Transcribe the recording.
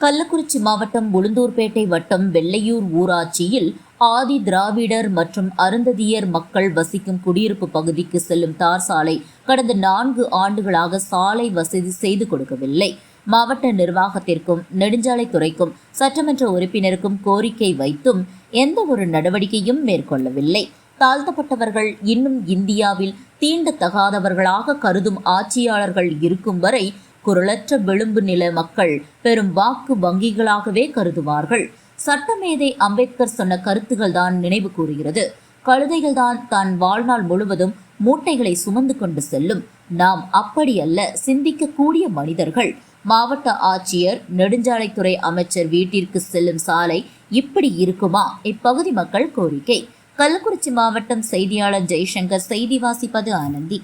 கள்ளக்குறிச்சி மாவட்டம் உளுந்தூர்பேட்டை வட்டம் வெள்ளையூர் ஊராட்சியில் ஆதி திராவிடர் மற்றும் அருந்ததியர் மக்கள் வசிக்கும் குடியிருப்பு பகுதிக்கு செல்லும் தார் சாலை கடந்த நான்கு ஆண்டுகளாக சாலை வசதி செய்து கொடுக்கவில்லை. மாவட்ட நிர்வாகத்திற்கும் நெடுஞ்சாலைத்துறைக்கும் சட்டமன்ற உறுப்பினருக்கும் கோரிக்கை வைத்தும் எந்த ஒரு நடவடிக்கையும் மேற்கொள்ளவில்லை. தாழ்த்தப்பட்டவர்கள் இன்னும் இந்தியாவில் தீண்டத்தகாதவர்களாக கருதும் ஆட்சியாளர்கள் இருக்கும் வரை குரலற்ற விளிம்பு நில மக்கள் பெரும் வாக்கு வங்கிகளாகவே கருதுவார்கள். சட்டமேதை அம்பேத்கர் சொன்ன கருத்துகள் தான் நினைவு கூறுகிறது. கழுதைகள் தான் தன் வாழ்நாள் முழுவதும் மூட்டைகளை சுமந்து கொண்டு செல்லும். நாம் அப்படியல்ல சிந்திக்கக்கூடிய மனிதர்கள். மாவட்ட ஆட்சியர் நெடுஞ்சாலைத்துறை அமைச்சர் வீட்டிற்கு செல்லும் சாலை இப்படி இருக்குமா? இப்பகுதி மக்கள் கோரிக்கை. கள்ளக்குறிச்சி மாவட்டம் செய்தியாளர் ஜெய்சங்கர் செய்தி வாசிப்பது ஆனந்தி.